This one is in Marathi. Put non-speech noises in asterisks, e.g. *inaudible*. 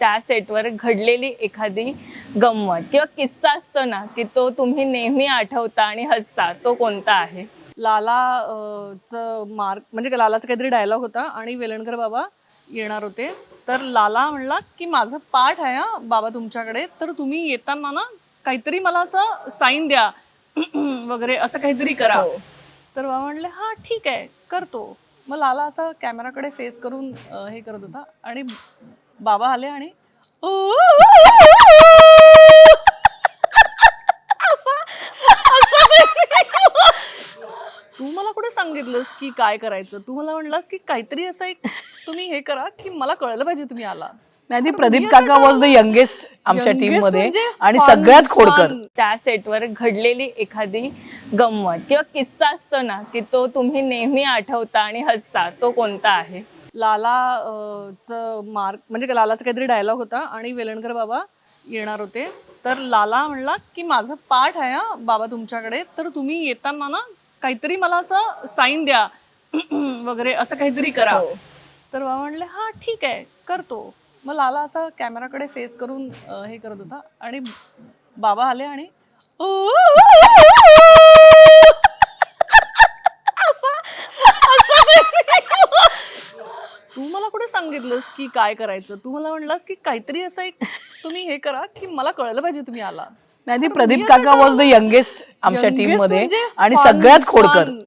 त्या सेटवर घडलेली एखादी गंमत किंवा किस्सा असतो ना की तो तुम्ही नेहमी आठवता आणि हसता तो कोणता आहे? लाला च मार्क म्हणजे लालाचा काहीतरी डायलॉग होता आणि वेलणकर बाबा येणार होते. तर लाला म्हणला की माझं पाठ आहे हा बाबा तुमच्याकडे तर तुम्ही येताना ना काहीतरी मला असं साईन द्या *clears throat* वगैरे असं काहीतरी करा. तर बाबा म्हणले हा ठीक आहे करतो. मग लाला असा कॅमेराकडे फेस करून अं, हे करत होता आणि बाबा आले आणि तू मला कुठे सांगितलंस की काय करायचं तू मला म्हणलास की काहीतरी असं एक तुम्ही हे करा की मला कळलं पाहिजे तुम्ही आला नाही तर प्रदीप काका आता- वॉज द यंगेस्ट आमच्या टीममध्ये म्हणजे आणि सगळ्यात खोडकर. त्या सेटवर घडलेली एखादी गंमत किंवा किस्सा असतो ना की तो तुम्ही नेहमी आठवता आणि हसता तो कोणता आहे? लाला च मार्क म्हणजे लालाचा काहीतरी डायलॉग होता आणि वेलणकर बाबा येणार होते. तर लाला म्हणला की माझं पाठ आहे हा बाबा तुमच्याकडे तर तुम्ही येताना ना काहीतरी मला असं साईन द्या *clears throat* वगैरे असं काहीतरी करा. तर बाबा म्हणले हा ठीक आहे करतो. मग लाला असा कॅमेराकडे फेस करून हे करत होता आणि बाबा आले आणि तू मला कुठे सांगितलंस की काय करायचं तू मला म्हणलास की काहीतरी असं एक तुम्ही हे करा की मला कळलं पाहिजे तुम्ही आला नाही प्रदीप काका वॉज द यंगेस्ट आमच्या Youngest टीममध्ये म्हणजे आणि fun, सगळ्यात खोडकर fun.